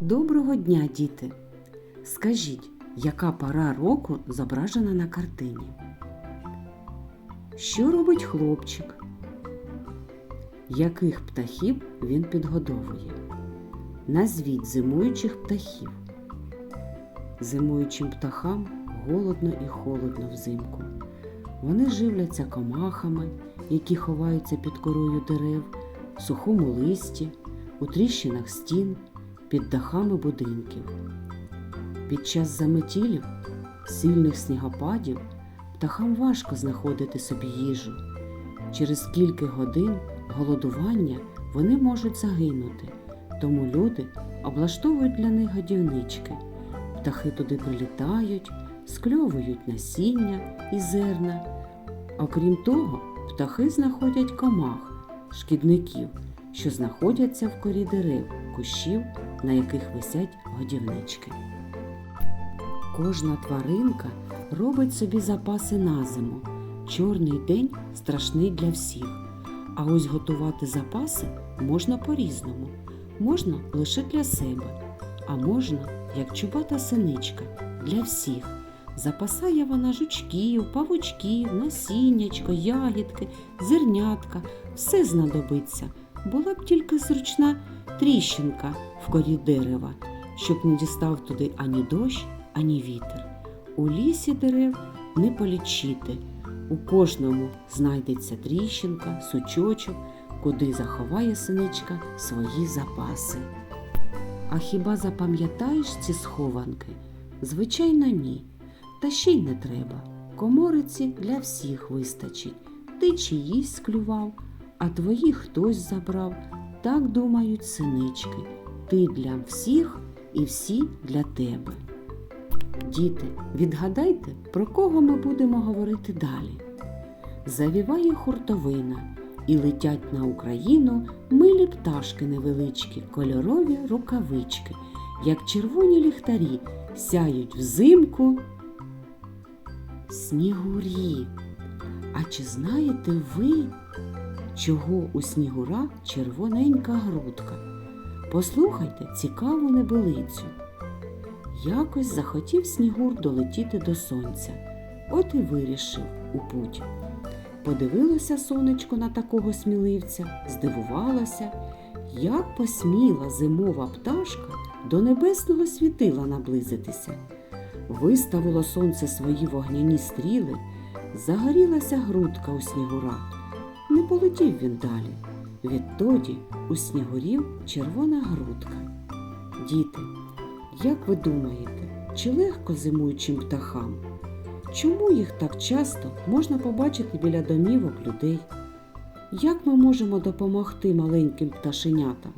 Доброго дня, діти! Скажіть, яка пора року зображена на картині? Що робить хлопчик? Яких птахів він підгодовує? Назвіть зимуючих птахів. Зимуючим птахам голодно і холодно взимку. Вони живляться комахами, які ховаються під корою дерев, в сухому листі, у тріщинах стін, під дахами будинків. Під час заметілів, сильних снігопадів птахам важко знаходити собі їжу. Через кілька годин голодування вони можуть загинути, тому люди облаштовують для них годівнички. Птахи туди прилітають, скльовують насіння і зерна. Окрім того, птахи знаходять комах, шкідників, що знаходяться в корі дерев, кущів, на яких висять годівнички. Кожна тваринка робить собі запаси на зиму. Чорний день страшний для всіх. А ось готувати запаси можна по-різному. Можна лише для себе, а можна, як чубата синичка, для всіх. Запасає вона жучків, павучків, насіннячко, ягідки, зернятка, все знадобиться. Була б тільки зручна тріщинка в корі дерева, щоб не дістав туди ані дощ, ані вітер. У лісі дерев не полічити. У кожному знайдеться тріщинка, сучочок, куди заховає синичка свої запаси. А хіба запам'ятаєш ці схованки? Звичайно, ні. Та ще й не треба. Комориці для всіх вистачить. Ти чиїсь склював, а твої хтось забрав. Так думають синички. Ти для всіх і всі для тебе. Діти, відгадайте, про кого ми будемо говорити далі. Завіває хуртовина, і летять на Україну милі пташки невеличкі, кольорові рукавички, як червоні ліхтарі, сяють взимку снігурі. А чи знаєте ви, чого у снігура червоненька грудка? Послухайте цікаву небелицю. Якось захотів снігур долетіти до сонця, от і вирішив у путь. Подивилося сонечко на такого сміливця, здивувалася, як посміла зимова пташка до небесного світила наблизитися. Виставило сонце свої вогняні стріли, загорілася грудка у снігура. Не полетів він далі. Відтоді у снігурів червона грудка. Діти, як ви думаєте, чи легко зимуючим птахам? Чому їх так часто можна побачити біля домівок людей? Як ми можемо допомогти маленьким пташенятам?